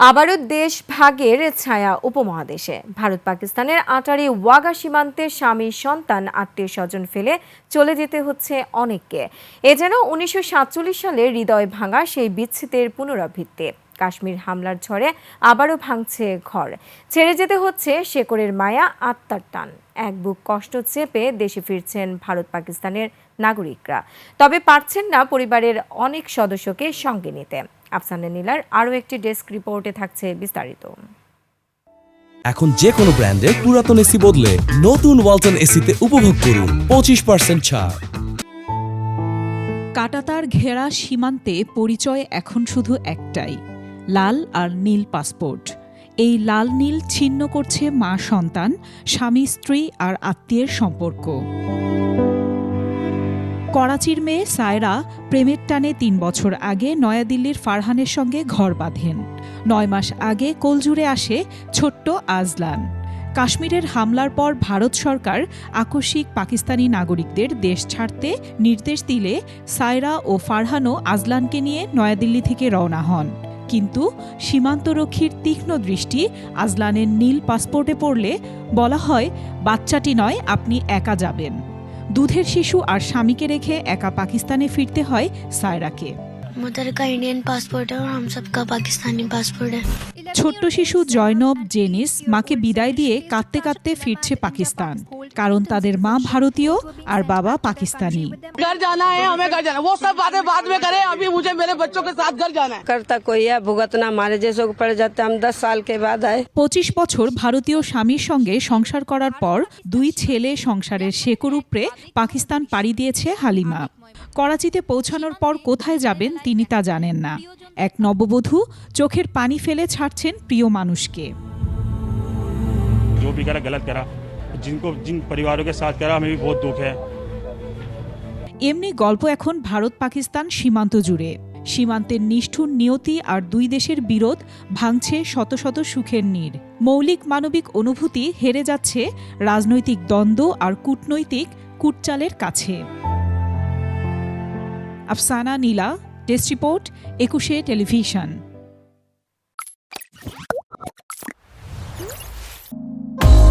আবারও দেশ ভাগের ছায়া উপমহাদেশে। ভারত পাকিস্তানের আটারি ওয়াগা সীমান্তে স্বামী, সন্তান, আত্মীয় স্বজন ফেলে চলে যেতে হচ্ছে অনেককে। এ যেন উনিশশো সাতচল্লিশ সালে হৃদয় ভাঙা সেই বিচ্ছেদের পুনরাবৃত্তি। কাশ্মীর হামলার ঝড়ে আবারও ভাঙছে ঘর। ছেড়ে যেতে হচ্ছে শেকরের মায়া, আত্মার টান। এক বুক কষ্ট চেপে দেশে ফিরছেন ভারত পাকিস্তানের নাগরিকরা। তবে পারছেন না পরিবারের অনেক সদস্যকে সঙ্গে নিতে। আফসানা নীলার আরও একটি ডেস্ক রিপোর্টে থাকছে বিস্তারিত। এখন যে কোনো ব্র্যান্ডের পুরাতন এসি বদলে নতুন ওয়ালটন এসিতে উপভোগ করুন পঁচিশ পার্সেন্ট ছাড়। কাটাতার ঘেরা সীমান্তে পরিচয় এখন শুধু একটাই লাল আর নীল পাসপোর্ট। এই লাল নীল ছিন্ন করছে মা সন্তান স্বামী স্ত্রী আর আত্মীয়ের সম্পর্ক। করাচির মেয়ে সায়রা প্রেমের টানে তিন বছর আগে নয়াদিল্লির ফারহানের সঙ্গে ঘর বাঁধেন। নয় মাস আগে কোলজুড়ে আসে ছোট্ট আজলান। কাশ্মীরের হামলার পর ভারত সরকার আকস্মিক পাকিস্তানি নাগরিকদের দেশ ছাড়তে নির্দেশ দিলে সায়রা ও ফারহানও আজলানকে নিয়ে নয়াদিল্লি থেকে রওনা হন। কিন্তু সীমান্তরক্ষীর তীক্ষ্ণ দৃষ্টি আজলানের নীল পাসপোর্টে পড়লে বলা হয়, বাচ্চাটি নয়, আপনি একা যাবেন। দুধের শিশু আর স্বামীকে রেখে একা পাকিস্তানে ফিরতে হয় সায়রাকে। मदर का इंडियन पासपोर्ट है और हम सबका पाकिस्तानी पासपोर्ट है ছোট্ট শিশু জয়নব জেনিস মাকে বিদায় দিয়ে কাঁদতে কাঁদতে ফিরছে পাকিস্তান কারণ তাদের মা ভারতীয় আর বাবা পাকিস্তানি घर जाना है हमें घर जाना है। वो सब बातें बाद में करें अभी मुझे मेरे बच्चों के साथ घर जाना है करता कोई है भुगतना हमारे जैसों को पड़ जाते हम दस साल के बाद आए পঁচিশ বছর ভারতীয় স্বামীর সঙ্গে সংসার করার পর দুই ছেলে সংসারের শেকড় উপড়ে পাকিস্তান পাড়ি দিয়েছে হালিমা করাচিতে পৌঁছানোর পর কোথায় যাবেন তিনি তা জানেন না এক নববধূ চোখের পানি ফেলে ছাড়ছেন প্রিয় মানুষকে जो भी करा गलत करा जिनको जिन परिवारों के साथ करा हमें भी बहुत दुख है এমনি গল্প এখন ভারত পাকিস্তান সীমান্ত জুড়ে সীমান্তের নিষ্ঠুর নিয়তি আর দুই দেশের বিরোধ ভাঙছে শত শত সুখের নীড় মৌলিক মানবিক অনুভূতি হেরে যাচ্ছে রাজনৈতিক দ্বন্দ্ব আর কূটনৈতিক কুটচালের কাছে আফসানা নীলা test report Ekushey television